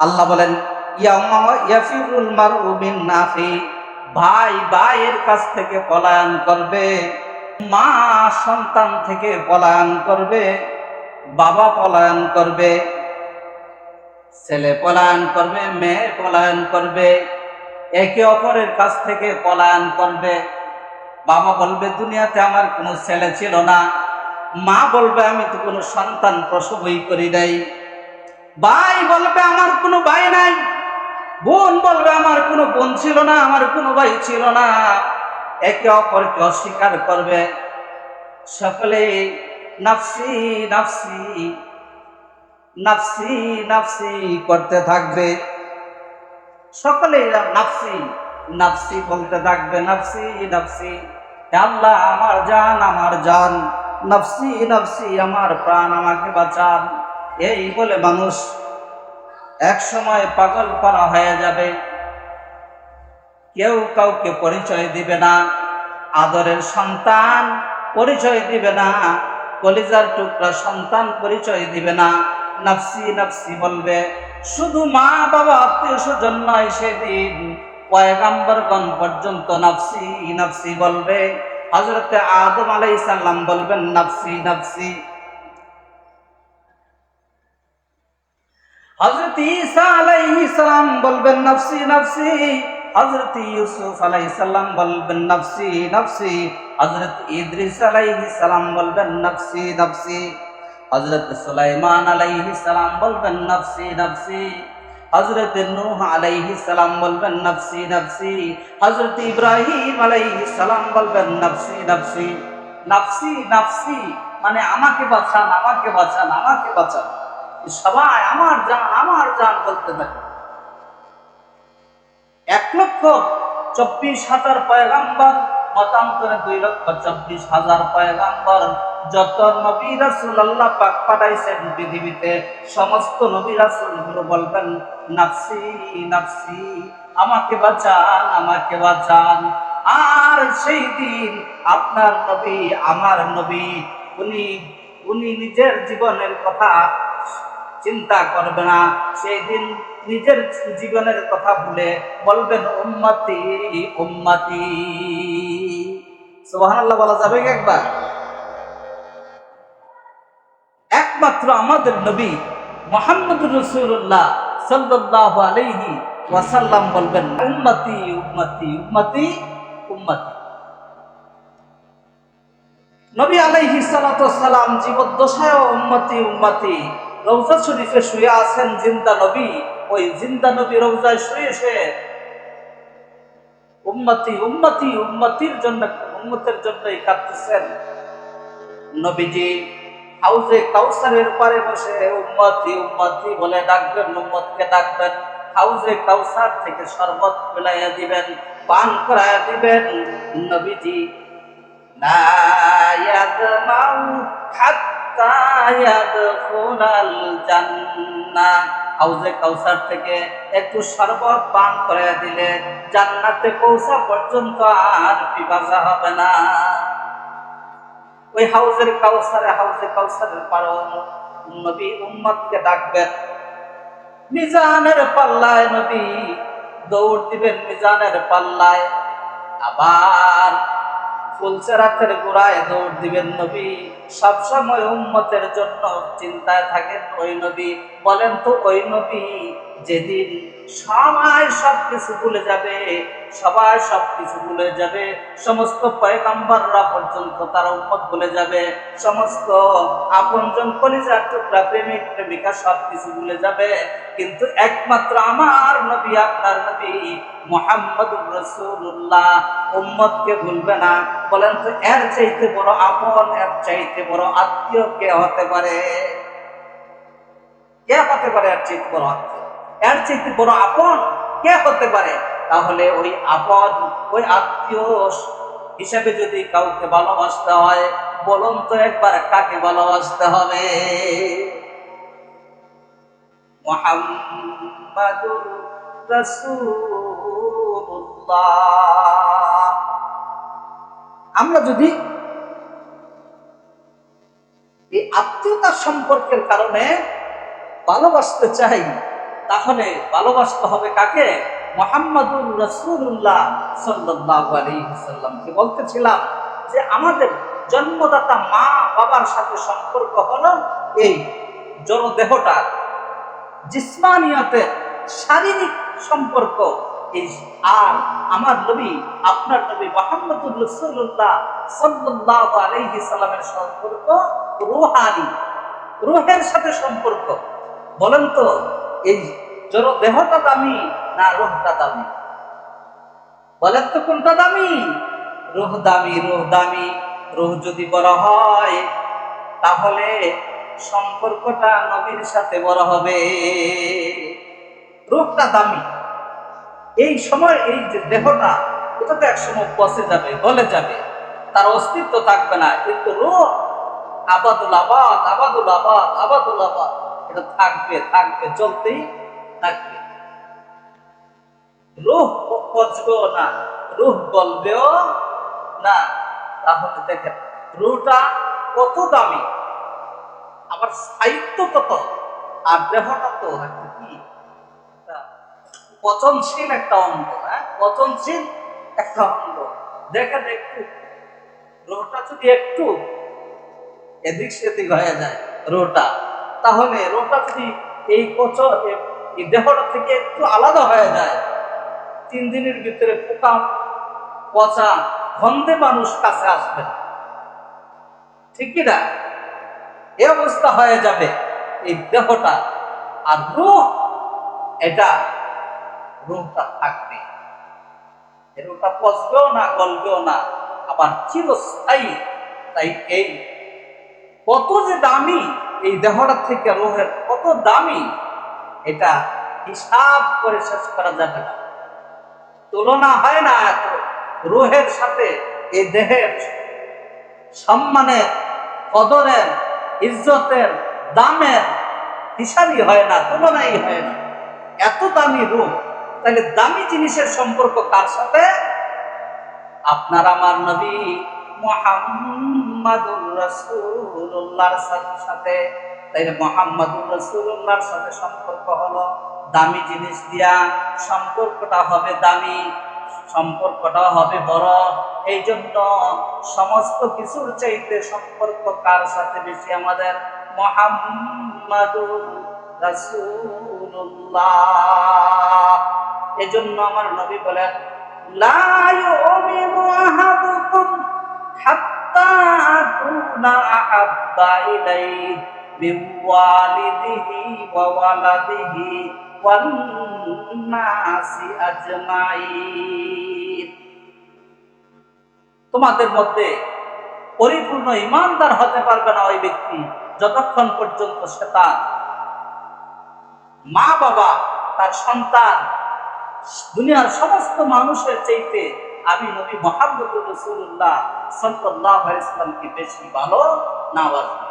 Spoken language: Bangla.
আল্লাহ বলেন ভাই ভাইয়ের কাছ থেকে পলায়ন করবে, মা সন্তান থেকে পলায়ন করবে, বাবা পলায়ন করবে, ছেলে পলায়ন করবে, মেয়ে পলায়ন করবে, একে অপরের কাছ থেকে পলায়ন করবে। বাবা বলবে, দুনিয়াতে আমার কোনো ছেলে ছিল না। মা বলবে, আমি তো কোনো সন্তান প্রসবই করি নাই। ভাই বলবে, আমার কোনো ভাই নাই। বোন বলবে, আমার কোনো বোন ছিল না, আমার কোনো ভাই ছিল না। একে অপরকে অস্বীকার করবে। সকলে, নাফসি নাফসি নাফসি নাফসি করতে থাকবে। সকলে, নাফসি নাফসি বলতে থাকবে। নাফসি নাফসি আল্লাহ, আমার জান আমার জান। নাফসি নাফসি, আমার প্রাণ, আমাকে বাঁচান। এই বলে মানুষ, এক সময় পাগল পারা হয়ে যাবে। কেউ কাউকে পরিচয় দিবে না, আদরের সন্তান পরিচয় দিবে না, কলিজার টুকরা সন্তান পরিচয় দিবে না। নাফসি নাফসি বলবে, শুধু মা বাবা আত্মীয় স্বজন নয় সেদিন। পয়গাম্বরগণ পর্যন্ত নাফসি নাফসি বলবে। হজরতে আদম আলাই সাল্লাম বলবেন, নাফসি নাফসি। হজরত সালাম বলবেন, নাফসি নাফসি। হজরত ইউসুফ সালাম বলবেন, নাফসি নাফসি। হজরত ইদ্রিস আলাইহিস সালাম বলবেন, নাফসি নাফসি। হজরত সুলাইমান আলাইহিস সালাম বলবেন, নাফসি নাফসি। হজরত নূহ আলাইহিস সালাম বলবেন, নাফসি নাফসি। হজরত ইব্রাহিম আলাইহিস সালাম বলবেন, নাফসি নাফসি। নাফসি নাফসি। মানে আমাকে বাঁচান আমাকে বাঁচান আমাকে বাঁচান। সবাই আমার জান আমার জান বলতে থাকে। এক লক্ষ চব্বিশ হাজার পয়গাম্বর, মতান্তরে দুই লক্ষ চব্বিশ হাজার পয়গাম্বর। যত নবী রাসুল আল্লাহ পাক পাঠাইছেন পৃথিবীতে, সমস্ত নবী রাসুলগুলো বলবেন, নাফসি নাফসি, আমাকে বাঁচান আমাকে বাঁচান। আর সেই দিন আপনার নবী, আমার নবী, উনি উনি নিজের জীবনের কথা চিন্তা করবে না। সেই দিন নিজের জীবনের কথা ভুলে বলবেন, উম্মতি উম্মতি। সুবহানাল্লাহ বলা যাবে একবার? একমাত্র আমাদের নবী মোহাম্মদ রসুল্লাহ সাল্লাহ আলাইহি ওয়াসাল্লাম বলবেন, উম্মতি উম্মতি উম্মতি উম্মতি। নবী আলাইহি সালাম জীবদ্দশায়, উম্মতি উম্মতি। রৌজা শরীফে শুয়ে আছেন জিন্দা নবী। ওই জিন্দা নবী রৌজায় শুয়ে শুয়ে উম্মতি উম্মতি, উম্মতির জন্য, উম্মতের জন্যই কাঁদতেছেন। নবীজি হাউজে কাউসারের পারে বসে উম্মতি উম্মতি বলে ডাকবেন, উম্মতকে ডাকবেন। হাউজে কাউসার থেকে শরবত মিলাইয়া দিবেন, পান করাইয়া দিবেন। নবীজি না ইয়াদ মাউ হাত হাত্তা ইয়াদখুল জান্নাহ। হাউজে কাউসার থেকে একটু সরবত পান করে দিলে জান্নাতে পৌঁছা পর্যন্ত আর পিপাসা হবে না। ওই হাউজের কাউসারে, হাউজে কাউসারের পারো নবী উম্মতকে ডাকবেন। মিজানের পাল্লায় নবী দৌড় দিবেন মিজানের পাল্লায়। আবার ফুলসেরাতের গোড়ায় দৌড় দিবেন নবী। সবসময় উম্মতের জন্য চিন্তায় থাকেন ওই নবী। বলেন তো, ওই নবী যেদিন সবাই সব কিছু ভুলে যাবে, সবাই সব কিছু ভুলে যাবে, সমস্ত পয়গাম্বাররা পর্যন্ত তার উম্মত ভুলে যাবে, সমস্ত আপনজন কলিজার টুকরা প্রেমিক প্রেমিকা সব কিছু ভুলে যাবে। কিন্তু একমাত্র আমার নবী, আপনার নবী মোহাম্মদ রসুল্লাহ উম্মতকে ভুলবে না। বলেন তো, এর চাইতে বড় আপন, এর চাইতে বড় আত্মীয় কে হতে পারে। কে হতে পারে এর চাইতে বড় আত্মীয়? এর চাইতে বড় আপন কে হতে পারে? তাহলে ওই আপন, ওই আত্মীয় হিসাবে যদি কাউকে ভালোবাসতে হয়, বলুন তো একবার কাকে ভালোবাসতে হবে? আমরা যদি আত্মীয়তার সম্পর্কের কারণে ভালোবাসতে চাই, তাহলে ভালোবাসতে হবে কাকে? মোহাম্মদুর রসুল্লাহ সাল্লাহ আলাইসাল্লামকে বলতেছিলাম যে আমাদের জন্মদাতা মা বাবার সাথে সম্পর্ক হলো এই জড় দেহটার জিসমানিয়তের শারীরিক সম্পর্ক আর আমার নবী, আপনার নবী মোহাম্মদুর রসুল্লাহ সাল্লাহ আলাইহি সাল্লামের সম্পর্ক রুহানি, রুহের সাথে সম্পর্ক। বলেন তো, এই জড় দেহটা দামি না রোহটা দামি? বলেন তো কোনটা দামি? রোহ দামি রোহ দামি। রুহ যদি বড় হয়, তাহলে সম্পর্কটা নবীর সাথে বড় হবে। রূপটা দামি। এই সময় এই যে দেহটা এটা তো একসময় পচে যাবে, গলে যাবে। তার অস্তিত্ব থাকবে না। কিন্তু রূপ আবাদুল আবাদ আবাদুল আবাদ আবাদুল আবাদ। এটা থাকবে থাকবে, চলতেই থাকবে। রুহ পচবেও না, রুহ গলবেও না। তাহলে দেখেন, রুহটা কত দামি? আবার স্থায়িত্ব কত? আর দেহটা তো একটা কি? পচনশীল একটা অঙ্গ হ্যাঁ? পচনশীল একটা অঙ্গ। দেখেন একটু রোটা যদি একটু এদিক সেদিক হয়ে যায় রোটা। তাহলে রোটা যদি এই পচ এই দেহটা থেকে একটু আলাদা হয়ে যায়, তিন দিনের ভিতরে পোকা, পচা, গন্ধে মানুষ কাছে আসবে না। ঠিকই না? এ অবস্থা হয়ে যাবে এই দেহটা আর রূহ এটা রূহটা থাকবে। রূহটা পচবেও না, গলবেও না, আবার চিরস্থায়ী। তাই এই কত যে দামি এই দেহটা থেকে রোহের কত দামি, এটা হিসাব করে শেষ করা যাবে না। তুলনা হয় না এত রোহের সাথে এই দেহের সম্মানের কদরের, ইজ্জতের, দামের হিসাবই হয় না, তুলনাই হয় না। এত দামি রূপ তাহলে দামি জিনিসের সম্পর্ক কার সাথে? আপনার আমার নবী মোহাম্মদুর রসুল্লাহর সাথে তাইলে মোহাম্মদুর রসুল্লাহর সাথে সম্পর্ক হলো দামি জিনিস দিয়া, সম্পর্কটা হবে দামি, সম্পর্কটা হবে বড়। এই জন্য সমস্ত কিছুর চাইতে সম্পর্ক কার সাথে বেশি আমাদের? মোহাম্মদুর রাসূলুল্লাহ। এজন্য আমার নবী বলেন, লা ইউমিনু আহাদুকুম হাত্তা মিন ওয়ালিদিহি ওয়া ওয়ালাদিহি ওয়ান নাসি আজমাইন তোমাদের মধ্যে পরিপূর্ণ ইমানদার হতে পারবে না ওই ব্যক্তি যতক্ষণ পর্যন্ত সে তার মা বাবা তার সন্তান, দুনিয়ার সমস্ত মানুষের চাইতে আমি নবী মোহাম্মদ রসুল্লাহ সাল্লাহ ইসলামকে বেশি ভালো না বাসবো